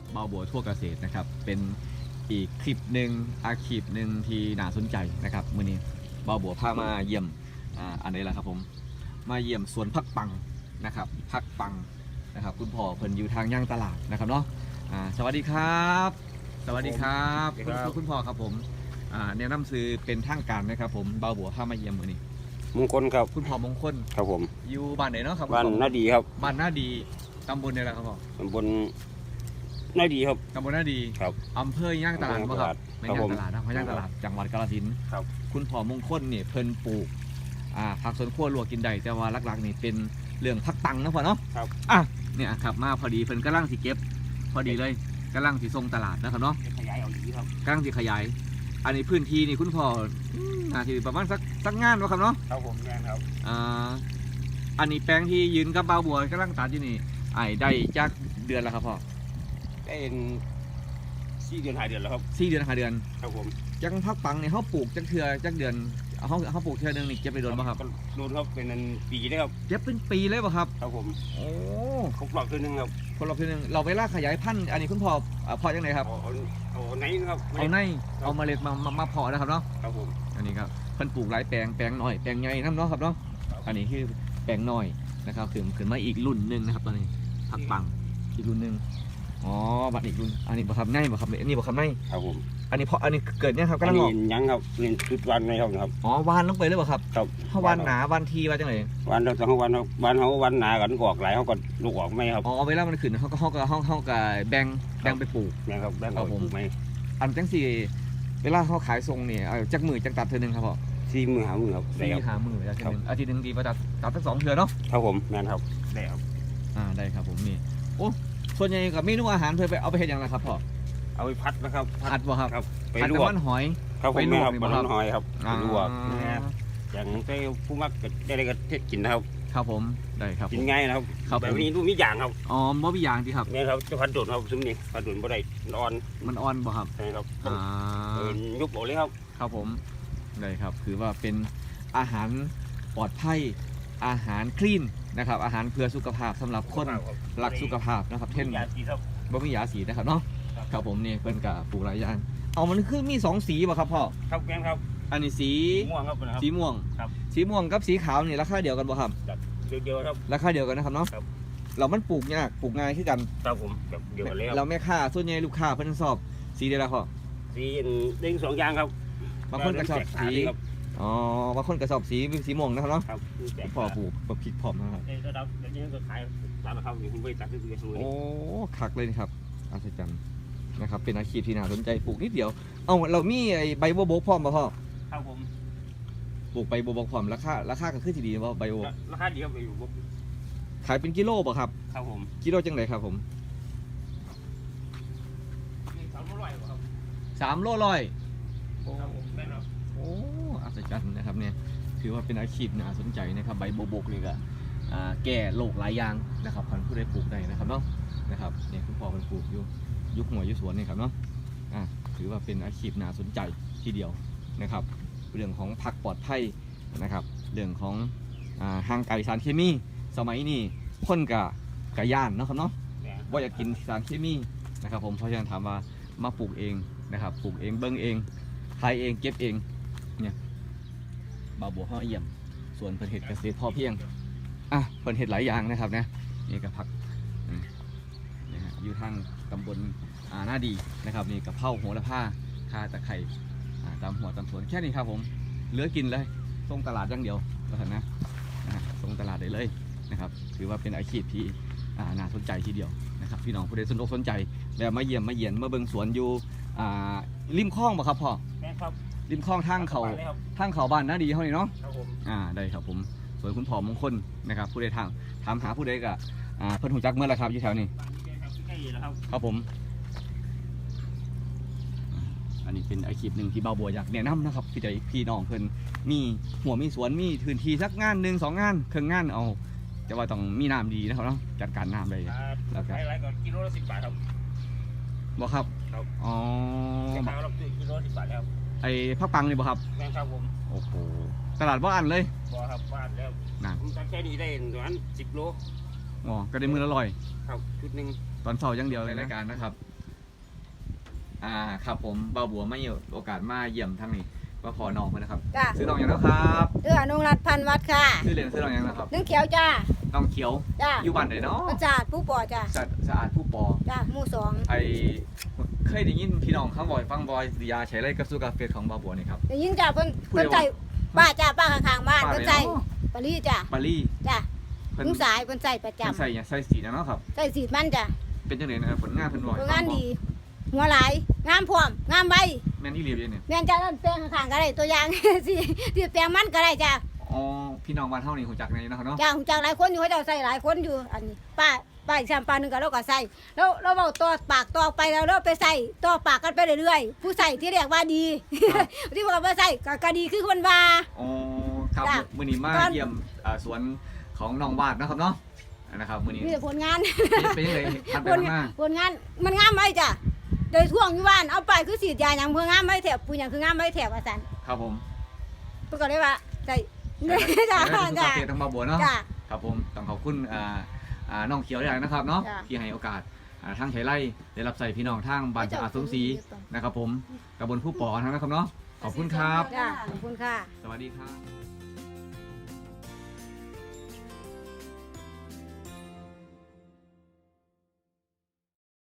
กับเบาบัวทั่วเกษตรนะครับ เป็นอีกคลิปหนึ่งอาชีพหนึ่งที่น่าสนใจนะครับมื่อนี้เบาบัวพามาเยี่ยมอ่าอันนี้แหละครับผมมาเยี่ยมสวนพักปังนะครับพักปังนะครับ คุณพ่อเพิ่นอยู่ทางย่างตลาดนะครับเนาะอ่าสวัสดีครับ สวัสดีครับสวัสคุดีณครับคุณพ่อครับผมอ่าแนะนำซื้อเป็นทางการนะครับ ผมเบาบัวพามาเยี่ยมมื่อนี้มงคลครับคุณพ่อมงคลครับผม อยู่บ้านไหนเนาะครับบ้านคุณพ่อนาดีครับบ้านหน้าดีตำบลเนี่ยแหละครับพ่อตำบล นาดีครับ ตำบลหน้าดีครับอำเภอย่างตลาดอำเภบ่อย่างครับตลาดไม่ครับย่างผมตลาดนะเพราะย่างตลาดจังหวัดกาฬสินธุ์ครับ คุณพ่อมงคลเนี่ยเพิ่นปลูกอ่าผักสวนครัวลวกกินได้แต่ว่าหลักๆนี่เป็นเรื่องผักตังนะพ่อเนาะครับ อะเนี่ยครับมาพอดีเพิ่นกำลังสิเก็บ พอดีเลยกำลังสิส่งตลาดนะครับเนาะขยายเอาดีครับกำลังสิขยาย อันนี้พื้นที่นี่คุณพ่ออืมน่าสิประมาณสักสักงานวะครับเนาะ ครับผมแม่นครับอ่าอันนี้แปลงที่ยืนกับบ่าวบัวกำลังตัดอยู่นี่ไอ้ได้จากเดือนแล้วครับพ่อ เป็นสี่เดือนหายเดือนแล้วครับ สี่เดือนห้าเดือนครับผมจังพักปังเนี่ยเขาปลูกจังเทือจักเดือนเขาเขาปลูกเทือหนึงนี่เก็บไปโดนป่ะครับ ก็โดนครับเป็นอันปีนะครับเก็บเป็นปีเลยป่ะครับ ครับผมโอ้ครบรอบตัวหนึงครับคนเราเทือหนึงเราไปล่าขยายพันธุ์อันนี้คุณพ่ออ่าเพอยังไงครับ เอาเอาเอาไหนนะครับเอาในเอาเมล็ดมามามาเพาะนะครับเนาะ ครับผม อันนี้ครับเพิ่นปลูกหลายแปลงแปลงน้อยแปลงใหญ่น้ำเนาะครับเนาะอันนี้คือแปลงน้อยนะครับขึ้นขึ้นมาอีกรุ่นหนึ่งนะครับตอนนี้พักปังอีกรุ่นหนึ่ง อ๋อบัดอีกรุ่นอันนี้บ่ครับในบ่ครับอันนี้บ่ครับในครับผมอันนี้เพาะอันนี้เกิดเนี่ยครับอันกำลังอนี้อกยังครับนี่ชุดวันในครับนะครับอ๋อวานลงไปเลยบ่ครับครับถ้าวานหนาวันทีว่าจังไดวันเราต้องวันเราวันเขาวันหนากันกอกหลายเขาก็ลูกออกไม่ครับอ๋อเอาเวลามันขึ้นเขาก็เขาก็เขาเขาก็แบ่งแบ่งไปปลูกแม่นครับแบ่งเอาครับผม ถูกไหมอันจังสี่ เวลาเขาขายทรงเนี่ยเอาจักมือจักตัดเธอหนึงครับพ่อสี่มือหามือครับได้สี่ครับ หามือจักเธอหนึงอาทิตย์หนึงดีประตัดตัดทั้งสองเทือเนาะ ครับผมแม่นครับได้ครับอ่าได้ครับผมนี่โอ้ ส่วนใหญ่กับเมนูอาหารเพื่อไปเอาไปเฮ็ดหยังไงครับพ่อเอาไปพัดนะครับพัอัดดบ่ครับครับไปอัดลกับวกมันหอย ครับผไปมลวกครับนี่บบ่นครับหอยครับอ่าลวกนะอย่างไปผู้มักก็ได้อะไรก็เทศกินนะครับ ครับผมได้ครับผกินม ง่ายนะครับครับแบบผมนี้ดูมีอย่างครับอ๋อบ่มีอย่างที่ครับเนี่ยครับจะพัดโดดครับซุ้มนี่พัดโดดบ่ได้นอนมันอ่อนบ่ครับใช่ครับอ่าเออยุบโอเลยครับครับผมได้ครับ คือว่าเป็นอาหารปลอดภัยอาหารคลีน นะครับ อาหารเพื่อสุขภาพสำหรับคนรักสุขภาพนะครับ เช่นยาจีครับบ่มียาสีนะครับเนาะครับผมนี่เพิ่นกับปลูกหลายอย่างเอามันคือมีสองสีป่ะครับพ่อครับแกงครับ อันนี้สีม่วงครับนะครับสีม่วงครับสีม่วงกับสีขาวนี่ราคาเดียวกันบ่ครับเดียวๆครับราคาเดียวกันนะครับเนาะครับเรามันปลูกยากปลูกง่ายขึ้นกันครับผมแบบเดียวกันเลยคเรารับแม่ค้าส่วนใหญ่ลูกค้าเพิ่นชอบสีเดียวละพ่อสีเด้งสองอย่างครับบางคนก็ชอบสีครับ อ๋อบางคนก็ชอบสีสีม่วงนะครับเนาะครับแจกพ่อปลูกปลูกพริกพร้อมนะครับ เอ้ยระดับเดี๋ยวนี้ก็ขายตามนะครับนี่คุณไปตัดซื้อๆสวยโอ้คักเลยนะครับอัศจรรย์นะครับ เป็นอาชีพที่น่าสนใจปลูกนิดเดียว เอาเรามีไอ้ใบบัวบกพร้อมป่ะพ่อครับผมปลูกใบบัวบกพร้อมราคาราคาก็คือที่ดีว่าใบบัวบกราคาดีครับอยู่บ่ขายเป็นกิโลป่ะครับ ครับผมกิโลจังไรครับผมนี่สามร้อยครับสามโลร้อยครับผมแม่นครับโอ้ อัศจรรย์นะครับเนี่ยถือว่าเป็นอาชีพน่าสนใจนะครับใบบัวบกเลยก็แก่โรคหลายอย่างนะครับพันผู้ได้ปลูกได้นะครับเนาะนะครับเนี่ยคุณพ่อเป็นปลูกอยู่ยุคหัวยุคสวนนี่ครับเนาะอ่าถือว่าเป็นอาชีพน่าสนใจทีเดียวนะครับ เรื่องของผักปลอดภัยนะครับ เรื่องของอ่าห่างไกลสารเคมี สมัยนี้คนกับกะย่านเนาะครับเนาะแม่นว่าอยากกินสารเคมีนะครับผมเพราะฉะนั้นถามว่ามาปลูกเองนะครับปลูกเองเบิ้งเองขายเองเก็บเองเนี่ย บาบัวห่อเอี่ยม ส่วนเพิ่นเห็ดเกษตรพอเพียง อะเพิ่นเห็ดหลายอย่างนะครับนะนี่กับผักนะฮะอยู่ทางตำบลอ่าหน้าดีนะครับนี่กับเผาโหระพาคาตะไคร้อ่าตามหัวตามสวนแค่นี้ครับผมเหลือกินเลยส่งตลาดอย่างเดียวแล้วกันนะนะฮะส่งตลาดได้เลยนะครับ ถือว่าเป็นอาชีพที่อ่าน่าสนใจทีเดียวนะครับพี่น้องผู้ใดสนอกสนใจแล้วมาเยี่ยมมาเยียนมาเบิ่งสวนอยู่อ่าริมคลองบ่ครับพ่อแม่ครับ ริมคลองทางเขาไปลยครับทางเขาบ้านนาดีเฮานี่เนาะครับผมอ่าได้ครับผมสวนคุณพ่อมงคลนะครับ ผู้ใดทางถามหาผู้ใดก็อ่าเพิ่นหูจักเมื่อไรครับอยู่แถวนี้บ้านนี้แกครับใกล้ๆแล้วครับครับผม อันนี้เป็นอาชีพหนึ่งที่เบาบัวอยากแนะนำนะครับพี่ใดพี่น้องเพิ่นมีหัวมีสวนมีพื้นที่สักงานหนึ่งสองงานเครื่องงานเอาแต่ว่าต้องมีน้ำดีนะครับเนาะจัดการน้ำได้อ่าแล้วก็ขายอะไรก่อนกิโลละสิบบาทครับบ่ครับ ครับ อ๋อแค่ขายเราซื้อกิโลละสิบบาทแล้ว ไอ้พักปังนี่บ่ครับ แม่นครับผมโอ้โหตลาดว่าอันเลยบอครับบ้านแล้วนั่นผมตัดแค่นี้ได้ประมาณสิบโลอ๋อก็ได้มือละร้อย ครับชุดหนึ่งตอนเช้าอย่างเดียวเลยรายการนะครับ อ่า ครับผมบ่าวบัวไม่มีโอกาสมาเยี่ยมทั้งนี้มาพอน้องเพิ่นนะครับ จ้าซื้อน้องอย่างนะครับเดืออนงรัตน์พันวัดค่ะซื้อเหรียญซื้อน้องอย่างนะครับ นึ่งเขียวจ้าน้องเขียว จ้าอยู่บ้านไหนเนาะประจาดผู้ปอจ้าสะสะอาดผู้ปอ จ้าหมู่สองไอ เคยได้ยินพี่น้องข้างบอยฟังบอยสิยาใช้ไรกับสู้กาเฟสของบ่าวบัวนี่ครับ ได้ยินจ้าเพิ่นผู้ใดเพิ่นใส่ป้าจ้าป้าข้างๆบ้านป้าเพิ่นไหนใส่เนาะปารีจ้าปารีจ้าเพิ่นลุงสายเพิ่นใส่ประจำเพิ่นใส่อย่างใส่สีนะเนาะครับใส่สีดมันจ้าเป็นจังไดนะครับผลงานเพิ่นบ่อยผลงานดีหัวหลายงามพร้อมงามใบแม่นอีหลีเด้เนี่ยแม่นจ้านั่นแปลงข้างๆก็ได้ตัวอย่างสิสิแปลงมันก็ได้จ้าอ๋อพี่น้องบ้านเฮานี่ฮู้จักในเนาะครับเนาะจ้าหูจักหลายคนอยู่เขาเจ้าใส่หลายคนอยู่อันนี้ป้า ป้าอีกสามปลาหนึ่งก็เราก็ใส่แล้วเราเอาต่อปากต่อไปแล้วเราไปใส่ต่อปากกันไปเรื่อยๆผู้ใส่ที่เรียกว่าดี ที่บอกว่าใส่ก็ก็ดีคือคนว่า อ๋อครับจ้ะมื้อนี้มาก่อน เยี่ยมอ่าสวนของน้องวาดนะครับเนาะนะครับมื้อนี้มีแต่ผลงาน เป็นจังไดทันไปผลทางหน้า ผลงานมันงามไหมจ้ะโดยท่วงอยู่บ้านเอาไปคือสีดยาอย่างเพื่องามไหมแถบปูอย่างคืองามไหมแถบอาจารย์ครับผมเพื่อก็เลยว่าใส่ จ้าจ้าจ้าจ้าเฟสทางบ่าวบัวเนาะ จ้าครับผมต้องขอบคุณอ่า อ่าน้องเขียวอย่างนะครับเนาะจ้ะ ที่ให้โอกาสอ่าทางไฉไร่ได้รับใส่พี่น้องทางบ้านสะอาดสมศรีนะครับผมตำบลผู้ปอนะครับเนาะขอบคุณครับ จ้าขอบคุณค่ะ สวัสดีครับ